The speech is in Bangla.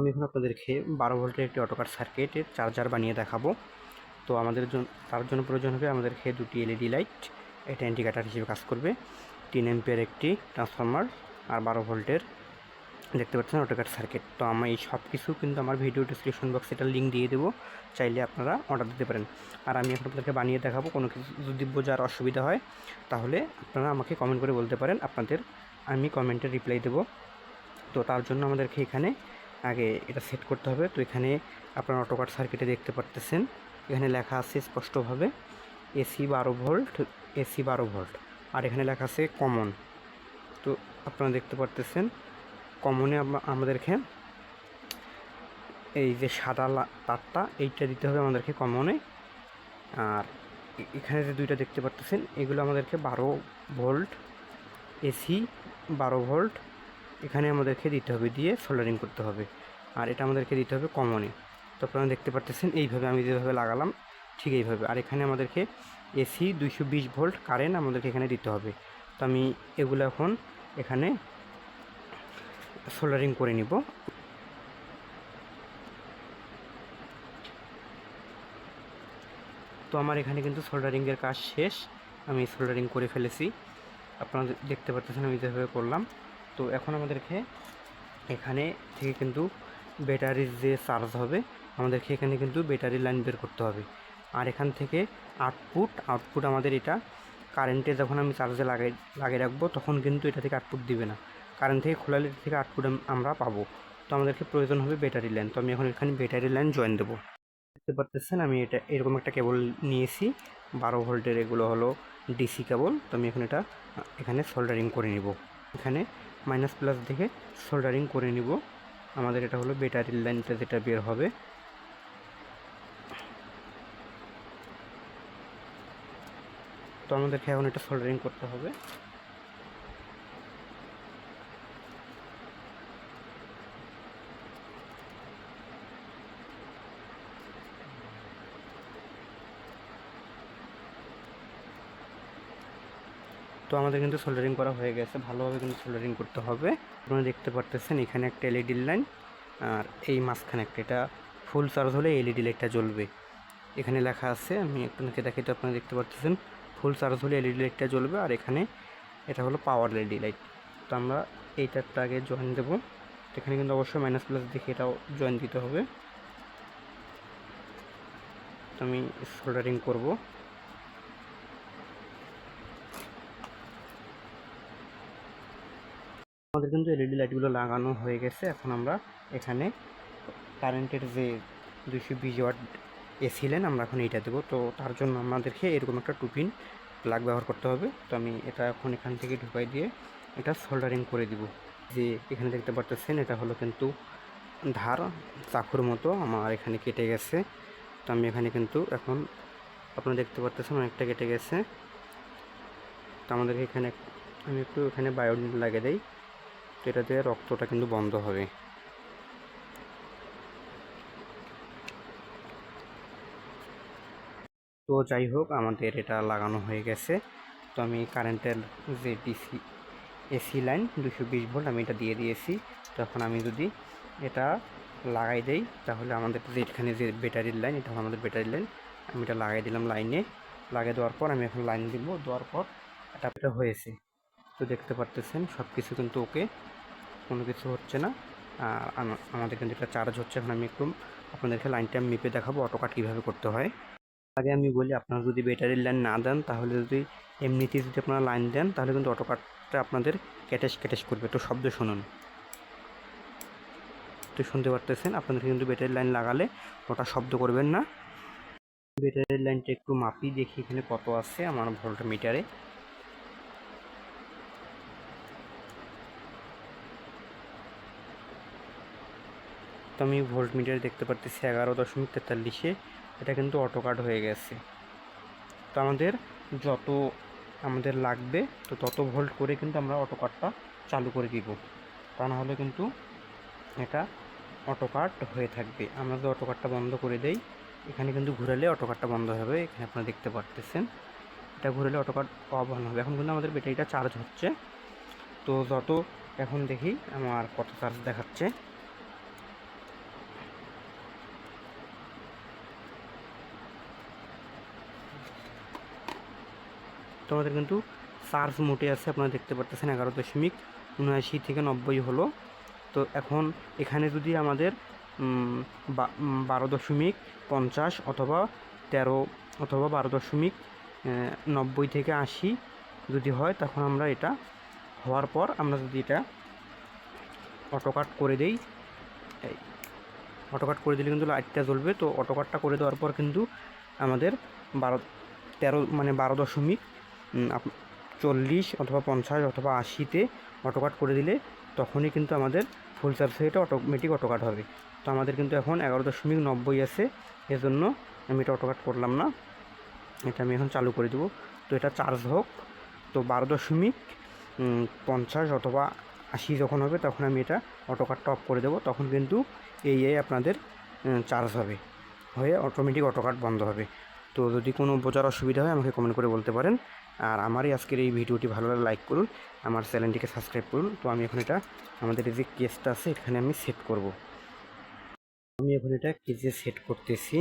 আমি এখন আপনাদেরকে বারো ভোল্টের একটি অটোকার সার্কিটের চার্জার বানিয়ে দেখাবো। তো আমাদের জন্য তার জন্য প্রয়োজন হবে আমাদেরকে দুটি এলইডি লাইট, এটা ইন্ডিকেটার হিসেবে কাজ করবে। তিন এম্পিয়ার একটি ট্রান্সফরমার আর বারো ভোল্টের, দেখতে পাচ্ছেন অটোকার সার্কিট। তো আমি এই সব কিছু কিন্তু আমার ভিডিও ডিসক্রিপশন বক্সে এটা লিঙ্ক দিয়ে দেবো, চাইলে আপনারা অর্ডার দিতে পারেন। আর আমি এখন আপনাদেরকে বানিয়ে দেখাবো, কোনো কিছু যদি বোঝার অসুবিধা হয়, তাহলে আপনারা আমাকে কমেন্ট করে বলতে পারেন। আপনাদের আমি কমেন্টে রিপ্লাই দেবো। তো তার জন্য আমাদেরকে এখানে আগে এটা সেট করতে হবে। তো এখানে আপনার অটোকাট সার্কিটে দেখতে পারতেছেন। এখানে লেখা আছে স্পষ্টভাবে এসি বারো ভোল্ট এসি বারো ভোল্ট আর এখানে লেখা আছে কমন তো আপনারা দেখতে পারতেছেন কমনে আমাদেরকে এই যে সাদা তারটা এইটা দিতে হবে আমাদেরকে কমনে আর এখানে যে দুইটা দেখতে পারতেছেন, এগুলো আমাদেরকে বারো ভোল্ট এসি বারো ভোল্ট এখানে আমাদেরকে দিতে হবে, দিয়ে সোল্ডারিং করতে হবে। আর এটা আমাদেরকে দিতে হবে কমনে। তো আপনারা দেখতে পারতেছেন, এইভাবে আমি যেভাবে লাগালাম, ঠিক এইভাবে। আর এখানে আমাদেরকে এসি দুইশো বিশ ভোল্ট কারেন্ট আমাদেরকে এখানে দিতে হবে। তো আমি এগুলো এখন এখানে সোল্ডারিং করে নিব। তো আমার এখানে কিন্তু সোল্ডারিংয়ের কাজ শেষ। আমি সোল্ডারিং করে ফেলেছি। আপনারা দেখতে পাচ্ছেন আমি যেভাবে করলাম। তো এখন আমাদেরকে এখানে থেকে কিন্তু ব্যাটারির যে চার্জ হবে, আমাদেরকে এখানে কিন্তু ব্যাটারি লাইন বের করতে হবে। আর এখান থেকে আউটপুট আউটপুট আমাদের এটা কারেন্টে যখন আমি চার্জে লাগাই, লাগিয়ে রাখব, তখন কিন্তু এটা থেকে আউটপুট দিবে না। কারেন্ট থেকে খোলালে এটা থেকে আউটপুট আমরা পাবো। তো আমাদেরকে প্রয়োজন হবে ব্যাটারি লাইন তো আমি এখন এখানে ব্যাটারি লাইন জয়েন দেবো। দেখতে পারতেছেন, আমি এটা এরকম একটা কেবল নিয়েছি। বারো ভোল্টের এগুলো হলো ডিসি কেবল তো আমি এখন এটা এখানে সোল্ডারিং করে নিব। এখানে মাইনাস প্লাস দেখে সোল্ডারিং করে নিব। আমাদের এটা হলো ব্যাটারির লাইনটা যেটা বের হবে। তো আমাদেরকে এখন এটা সোল্ডারিং করতে হবে। তো আমাদের কিন্তু সোল্ডারিং করা হয়ে গেছে। ভালোভাবে কিন্তু সোল্ডারিং করতে হবে। আপনারা দেখতে পারতেছেন, এখানে একটা এলইডি লাইন আর এই মাঝখানে একটা। এটা ফুল চার্জ হলে এলইডি লাইটটা জ্বলবে। এখানে লেখা আছে, আমি আপনাকে দেখাই তো, আপনারা দেখতে পারতেছেন ফুল চার্জ হলে এলইডি লাইটটা জ্বলবে আর এখানে এটা হলো পাওয়ার এলইডি লাইট তো আমরা এইটারটা আগে জয়েন দেবো। এখানে কিন্তু অবশ্যই মাইনাস প্লাস দেখে এটাও জয়েন দিতে হবে। তো আমি সোল্ডারিং করব। আমাদের কিন্তু এলইডি লাইটগুলো লাগানো হয়ে গেছে। এখন আমরা এখানে কারেন্টের যে দুইশো বিশ ওয়াট এসি লাইন আমরা এখন এইটা দেবো। তো তার জন্য আমাদেরকে এরকম একটা টুপিন প্লাগ ব্যবহার করতে হবে। তো আমি এটা এখন এখান থেকে ঢুকাই দিয়ে এটা সোল্ডারিং করে দিব। যে এখানে দেখতে পারতেছেন, এটা হলো কিন্তু ধার, চাকুর মতো আমার এখানে কেটে গেছে। তো আমি এখানে কিন্তু এখন আপনারা দেখতে পারতেছেন অনেকটা কেটে গেছে। তো আমাদেরকে এখানে, আমি একটু এখানে বায়োডিন লাগিয়ে দেই। তো এটা দিয়ে রক্তটা কিন্তু বন্ধ হবে। তো যাই হোক, আমাদের এটা লাগানো হয়ে গেছে। তো আমি কারেন্টের যে ডিসি, এসি লাইন দুশো বিশ ভোল্ট আমি এটা দিয়ে দিয়েছি। তখন আমি যদি এটা লাগাই দেই, তাহলে আমাদের যে এখানে যে ব্যাটারির লাইন, এটা হলো আমাদের ব্যাটারি লাইন। আমি এটা লাগাই দিলাম লাইনে। লাগিয়ে দেওয়ার পর আমি এখন লাইন দিব। দেওয়ার পর এটা হয়েছে। তো দেখতে পারতেছেন সব কিছু কিন্তু ওকে কোনো কিছু হচ্ছে না। আর আমাদের কিন্তু এটা চার্জ হচ্ছে। এখন আমি একটু আপনাদেরকে লাইনটা মেপে দেখাবো অটো কাট কীভাবে করতে হয়। আগে আমি বলি, আপনারা যদি ব্যাটারির লাইন না দেন, তাহলে যদি এমনিতে যদি আপনারা লাইন দেন, তাহলে কিন্তু অটো কাটটা আপনাদের ক্যাটেস ক্যাটেস করবে। একটু শব্দ শুনুন। তো শুনতে পারতেছেন? আপনাদের কিন্তু ব্যাটারি লাইন লাগালে ওটা শব্দ করবেন না। ব্যাটারির লাইনটা একটু মাপি, দেখি এখানে কত আছে আমার ভোল্ট মিটারে তো আমি ভোল্ট মিটারে দেখতে পারতেছি এগারো দশমিক তেতাল্লিশে। এটা কিন্তু অটো কাট হয়ে গেছে। তো আমাদের যত আমাদের লাগবে, তো তত ভোল্ট করে কিন্তু আমরা অটো কাটটা চালু করে দিব। তা না হলে কিন্তু এটা অটো কাট হয়ে থাকবে। আমরা যদি অটো কাটটা বন্ধ করে দেই, এখানে কিন্তু ঘুরালে অটো কাটটা বন্ধ হবে, এখানে আপনারা দেখতে পারতেছেন। এটা ঘুরালে অটো কাট অফ অন হবে। এখন কিন্তু আমাদের ব্যাটারিটা চার্জ হচ্ছে। তো যত এখন দেখি, আমার কত চার্জ দেখাচ্ছে। তো আমাদের কিন্তু চার্জ মোটে আছে, আপনারা দেখতে পারতেছেন এগারো দশমিক উনআশি থেকে নব্বই হলো। তো এখন এখানে যদি আমাদের বারো দশমিক পঞ্চাশ অথবা তেরো অথবা বারো দশমিক নব্বই থেকে আশি যদি হয়, তখন আমরা এটা হওয়ার পর আমরা যদি এটা অটোকাট করে দেই অটোকাট করে দিলে কিন্তু লাইটটা জ্বলবে। তো অটোকাটটা করে দেওয়ার পর কিন্তু আমাদের বারো, তেরো মানে বারো দশমিক চল্লিশ অথবা পঞ্চাশ অথবা আশিতে অটোকাট করে দিলে তখনই কিন্তু আমাদের ফুল চার্জ হয়ে এটা অটোমেটিক অটোকাট হবে। তো আমাদের কিন্তু এখন এগারো দশমিক নব্বই আছে, এজন্য আমি এটা অটোকাট করলাম না। এটা আমি এখন চালু করে দেবো। তো এটা চার্জ হোক, তো বারো দশমিক পঞ্চাশ অথবা আশি যখন হবে তখন আমি এটা অটোকাটটা অফ করে দেবো। তখন কিন্তু এই আপনাদের চার্জ হবে। হয়ে অটোমেটিক অটোকাট বন্ধ হবে। তো যদি কোনো বোঝার অসুবিধা হয়, আমাকে কমেন্ট করে বলতে পারেন। আর আমারই আজকের এই ভিডিওটি ভালো লাগে লাইক করুন, আমার চ্যানেলটিকে সাবস্ক্রাইব করুন। তো আমি এখন এটা, আমাদের এই যে কেসটা আছে, এখানে আমি সেট করব। আমি এখন এটা কেজে সেট করতেছি।